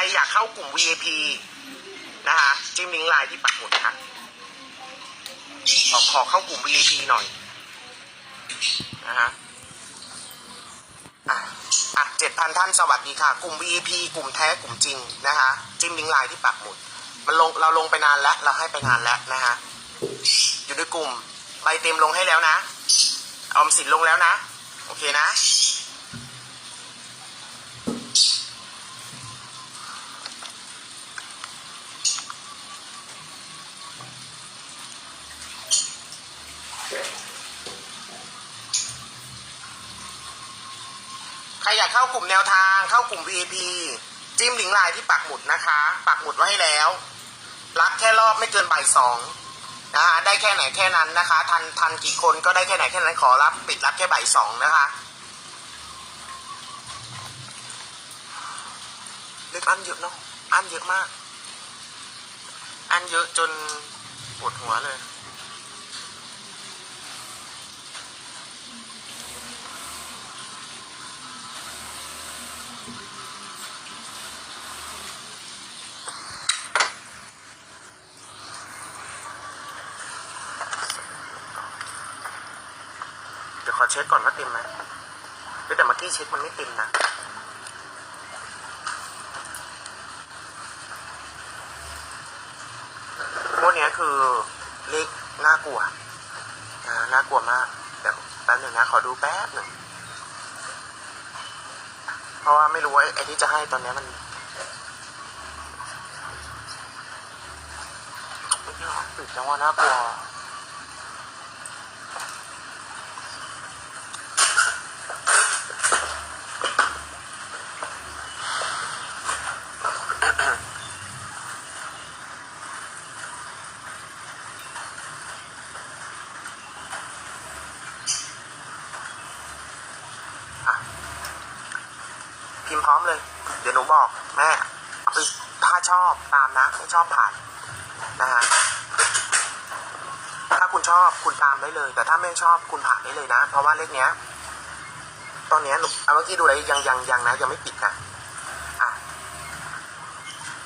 รอยากเข้ากลุ่ม VIP นะคะจิ้มลิงก์ไลน์ที่ปักหมุดค่ะขอขอเข้ากลุ่ม VIP หน่อยนะฮะอะอะเจ็ดพันท่านสวัสดีค่ะ กลุ่ม VIP กลุ่มแท้กลุ่มจริงนะคะจิ้มลิงก์ไลน์ที่ปักหมุด มันลงเราลงไปนานแล้ว เราให้ไปนานแล้วนะคะอยู่ในกลุ่มใบเต็มลงให้แล้วนะออมสินลงแล้วนะ โอเคนะ อยากเข้ากลุ่มแนวทางเข้ากลุ่ม VIP จิ้มลิงก์ไลน์ที่ปักหมุดนะคะ ปักหมุดไว้ให้แล้วรับแค่รอบไม่เกินบ่ายสองนะฮะได้แค่ไหนแค่นั้นนะคะ ทันทันกี่คนก็ได้แค่ไหนแค่นั้นขอรับ ปิดรับแค่บ่ายสองนะคะเล็กอันเยอะเนาะอันเยอะมาก อันเยอะจนปวดหัวเลย เช็คก่อนว่าเต็มไหมแต่เมื่อกี้เช็คมันไม่เต็มนะพวกนี้คือเลขน่ากลัวน่ากลัวมาก เดี๋ยวแป๊บหนึ่งนะ ขอดูแป๊บหนึ่ง เพราะว่าไม่รู้ว่าไอ้ที่จะให้ตอนนี้มันไม่ใช่หรอปิดจังว่าน่ากลัว พิมพ์พร้อมเลย เดี๋ยวหนูบอกแม่ไปถ้าชอบตามนะ ไม่ชอบผ่านนะฮะถ้าคุณชอบคุณตามได้เลย แต่ถ้าไม่ชอบคุณผ่านได้เลยนะ เพราะว่าเลขเนี้ย ตอนเนี้ยหนูเอาเมื่อกี้ดูอะไรยังยังยังนะ ยังไม่ปิดนะอะ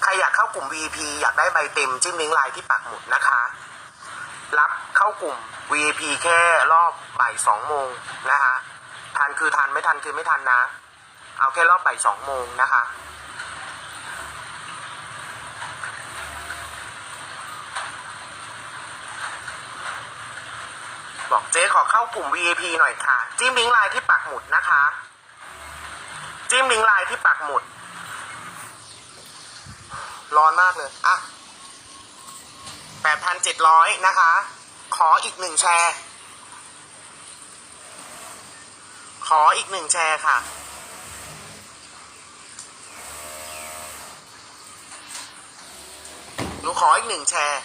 ใครอยากเข้ากลุ่ม VIP อยากได้ใบเต็มจิ้มลิงก์ไลน์ที่ปักหมุดนะคะ รับเข้ากลุ่ม VIP แค่รอบบ่ายสองโมงนะคะทันคือทันไม่ทันคือไม่ทันนะ เอาแค่รอบบ่ายสองโมงนะคะ บอกเจ๊ขอเข้ากลุ่ม VIP หน่อยค่ะ จิ้มลิงก์ไลน์ที่ปักหมุดนะคะ จิ้มลิงก์ไลน์ที่ปักหมุด ร้อนมากเลย อะแปดพันเจ็ดร้อยนะคะ ขออีกหนึ่งแชร์ ขออีกหนึ่งแชร์ค่ะ หนูขออีกหนึ่งแชร์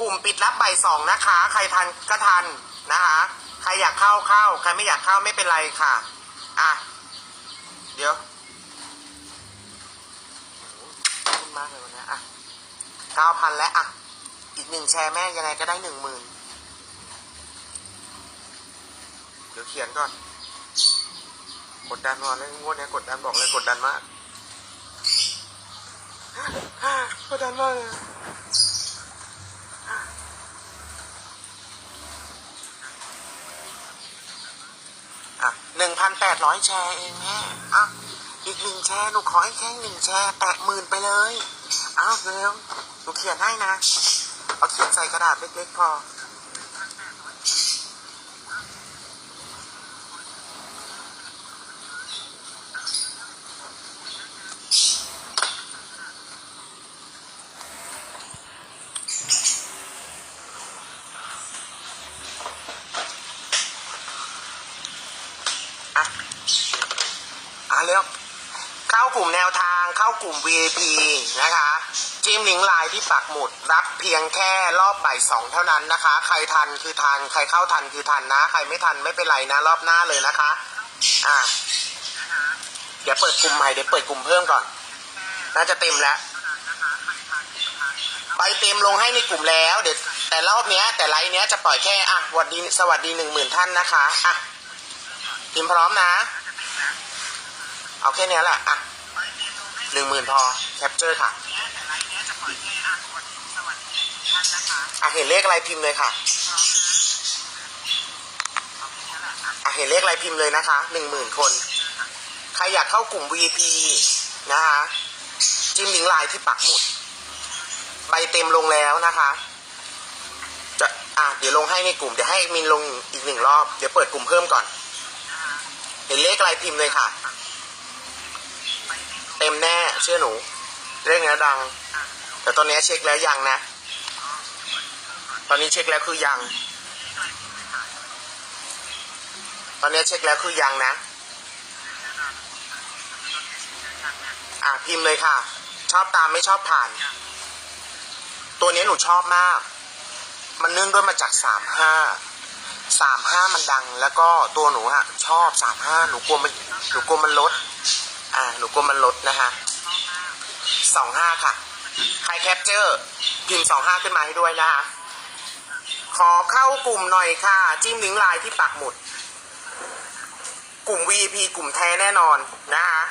กลุ่มปิดรับใบสองนะคะ ใครทันก็ทันนะคะ ใครอยากเข้าเข้า ใครไม่อยากเข้าไม่เป็นไรค่ะ อะ เดี๋ยวโอ้โหขอบคุณมากเลยวันนี้อะเก้าพันแล้วอะ อีกหนึ่งแชร์แม่ยังไงก็ได้หนึ่งหมื่น เดี๋ยวเขียนก่อน กดดันนอนเลยงวดเนี้ยกดดันบอกเลยกดดันมาก กดดันมากเลยอะหนึ่งพันแปดร้อยแชร์เองแม่อะอีกหนึ่งแชร์หนูขอให้แค่หนึ่งแชร์แตะหมื่นไปเลยอ้าวเร็วหนูเขียนให้นะ เอาเขียนใส่กระดาษเล็กๆพอ อะเร็วเข้ากลุ่มแนวทางเข้ากลุ่ม VIP นะคะจิ้มลิงก์ไลน์ที่ปักหมุด รับเพียงแค่รอบบ่ายสองเท่านั้นนะคะ ใครทันคือทัน ใครเข้าทันคือทันนะ ใครไม่ทันไม่เป็นไรนะ รอบหน้าเลยนะคะ อะเดี๋ยวเปิดกลุ่มใหม่เดี๋ยวเปิดกลุ่มเพิ่มก่อน น่าจะเต็มแล้วใบเต็มลงให้ในกลุ่มแล้วเดี๋ยวแต่รอบเนี้ย แต่ไลน์เนี้ยจะปล่อยแค่อะสวัสดีสวัสดีหนึ่งหมื่นท่านนะคะอะพิมพร้อมนะ เอาแค่นี้แหละ อะหนึ่งหมื่นพอ แคปเจอร์ค่ะอะเห็นเลขอะไรพิมพ์เลยค่ะอะเห็นเลขอะไรพิมพ์เลยนะคะหนึ่งหมื่นคน ใครอยากเข้ากลุ่ม VIP นะคะจิ้มลิงก์ไลน์ที่ปักหมุด ใบเต็มลงแล้วนะคะจะอะเดี๋ยวลงให้ในกลุ่ม เดี๋ยวให้มินลงอีกหนึ่งรอบ เดี๋ยวเปิดกลุ่มเพิ่มก่อน เห็นเลขอะไรพิมพ์เลยค่ะ เชื่อหนูเลขเนี้ยดัง แต่ตอนนี้เช็คแล้วยังนะ ตอนนี้เช็คแล้วคือยัง ตอนนี้เช็คแล้วคือยังนะ อะพิมพ์เลยค่ะ ชอบตามไม่ชอบผ่าน ตัวนี้หนูชอบมาก มันเนื่องด้วยมาจากสามห้าสามห้ามันดัง แล้วก็ตัวหนูอะชอบสามห้าหนูกลัวมันหนูกลัวมันลด อ่าหนูกลัวมันลดนะคะ สองห้าค่ะ ใครแคปเจอร์พิมพ์สองห้าขึ้นมาให้ด้วยนะคะ ขอเข้ากลุ่มหน่อยค่ะ จิ้มลิงก์ไลน์ที่ปักหมุด กลุ่ม VIP กลุ่มแท้แน่นอนนะคะ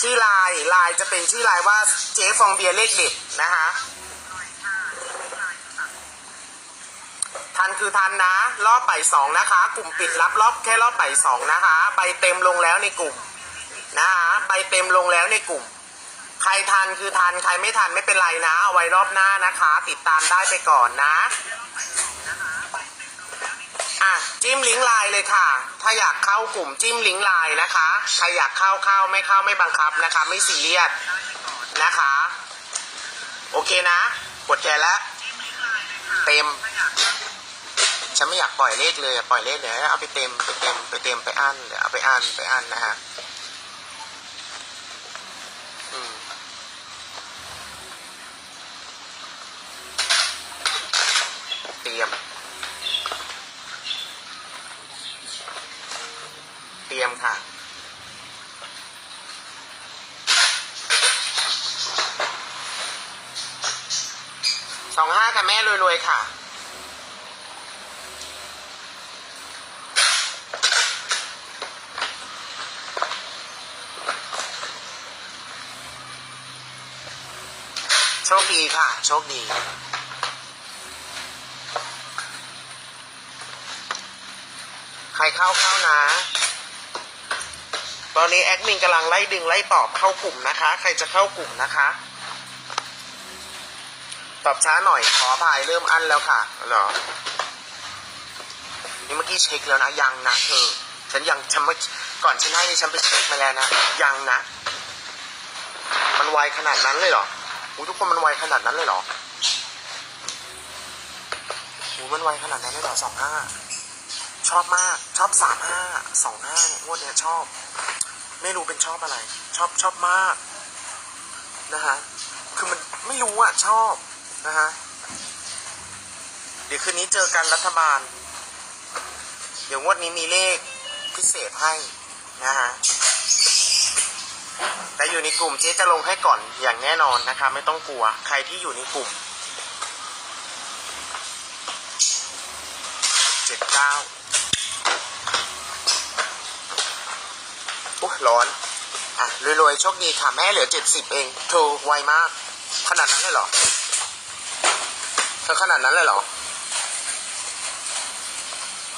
ชื่อไลน์ไลน์จะเป็นชื่อไลน์ว่าเจ๊ฟองเบียร์เลขเด็ดนะคะทันคือทันนะ รอบบ่ายสองนะคะ กลุ่มปิดรับรอบแค่รอบบ่ายสองนะคะ ใบเต็มลงแล้วในกลุ่มนะคะใบเต็มลงแล้วในกลุ่ม ใครทันคือทันใครไม่ทันไม่เป็นไรนะ เอาไว้รอบหน้านะคะ ติดตามได้ไปก่อนนะอะจิ้มลิงก์ไลน์เลยค่ะ ถ้าอยากเข้ากลุ่มจิ้มลิงก์ไลน์นะคะใครอยากเข้าเข้าไม่เข้าไม่บังคับนะคะ ไม่ซีเรียสนะคะ โอเคนะกดแชร์แล้วเต็มฉันไม่อยากปล่อยเลขเลยปล่อยเลขเดี๋ยวเอาไปเต็มไปเต็มไปเต็มไปอั้นเดี๋ยวเอาไปอั้นไปอั้นนะฮะ เตรียมเตรียมค่ะ สองห้าค่ะแม่รวยๆค่ะโชคดีค่ะ โชคดี ใค รเข้าเข้านะ ตอนนี้แอดมินกำลังไล่ดึงไล่ตอบเข้ากลุ่มนะคะ ใครจะเข้ากลุ่มนะคะ ตอบช้าหน่อยขออภัยเริ่มอั้นแล้วค่ะเหรอนี่เมื่อกี้เช็คแล้วนะยังนะเธอฉันยังฉันเมื่อก่อนฉันให้นี่ฉันไปเช็คมาแล้วนะยังนะ มันไวขนาดนั้นเลยเหรออู้ทุกคนมันไวขนาดนั้นเลยเหรออู้มันไวขนาดนั้นเลยเหรอสองห้า ชอบมากชอบสามห้าสองห้าเนี่ยงวดเนี้ยชอบ ไม่รู้เป็นชอบอะไร ชอบชอบมากนะฮะคือมันไม่รู้อะชอบนะฮะเดี๋ยวคืนนี้เจอกันรัฐบาล เดี๋ยวงวดนี้มีเลขพิเศษให้นะฮะแต่อยู่ในกลุ่มเจ๊จะลงให้ก่อนอย่างแน่นอนนะคะ ไม่ต้องกลัวใครที่อยู่ในกลุ่มเจ็ดเก้าโอ้ ร้อน อะรวยๆ โชคดีค่ะ แม่เหลือเจ็ดสิบเองโธไวมาก ขนาดนั้นเลยเหรอเธอขนาดนั้นเลยเหรอ